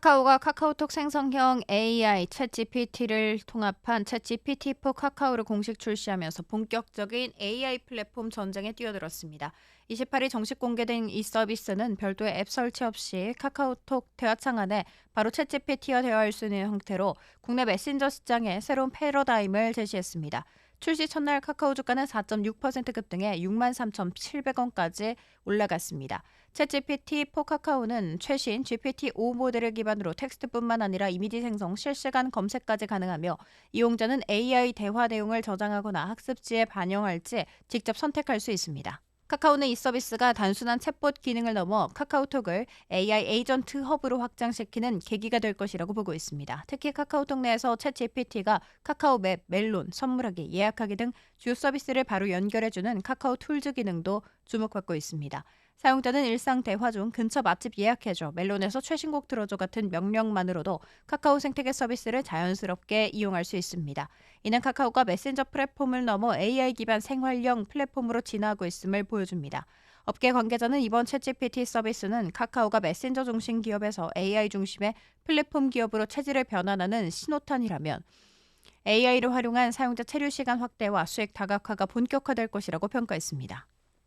카카오가 카카오톡 생성형 AI 챗GPT를 통합한 챗GPT4 카카오를 공식 출시하면서 본격적인 AI 플랫폼 전쟁에 뛰어들었습니다. 28일 정식 공개된 이 서비스는 별도의 앱 설치 없이 카카오톡 대화 창 안에 바로 챗GPT와 대화할 수 있는 형태로 국내 메신저 시장에 새로운 패러다임을 제시했습니다. 출시 첫날 카카오 주가는 4.6% 급등해 6만 3,700원까지 올라갔습니다. 챗GPT4 카카오는 최신 GPT-5 모델을 기반으로 텍스트뿐만 아니라 이미지 생성, 실시간 검색까지 가능하며 이용자는 AI 대화 내용을 저장하거나 학습지에 반영할지 직접 선택할 수 있습니다. 카카오는 이 서비스가 단순한 챗봇 기능을 넘어 카카오톡을 AI 에이전트 허브로 확장시키는 계기가 될 것이라고 보고 있습니다. 특히 카카오톡 내에서 챗 GPT가 카카오맵, 멜론, 선물하기, 예약하기 등 주요 서비스를 바로 연결해주는 카카오 툴즈 기능도 주목받고 있습니다. 사용자는 일상 대화 중 근처 맛집 예약해줘, 멜론에서 최신곡 들어줘 같은 명령만으로도 카카오 생태계 서비스를 자연스럽게 이용할 수 있습니다. 이는 카카오가 메신저 플랫폼을 넘어 AI 기반 생활형 플랫폼으로 진화하고 있음을 보여줍니다. 업계 관계자는 이번 챗GPT 서비스는 카카오가 메신저 중심 기업에서 AI 중심의 플랫폼 기업으로 체질을 변환하는 신호탄이라면 AI를 활용한 사용자 체류 시간 확대와 수익 다각화가 본격화될 것이라고 평가했습니다.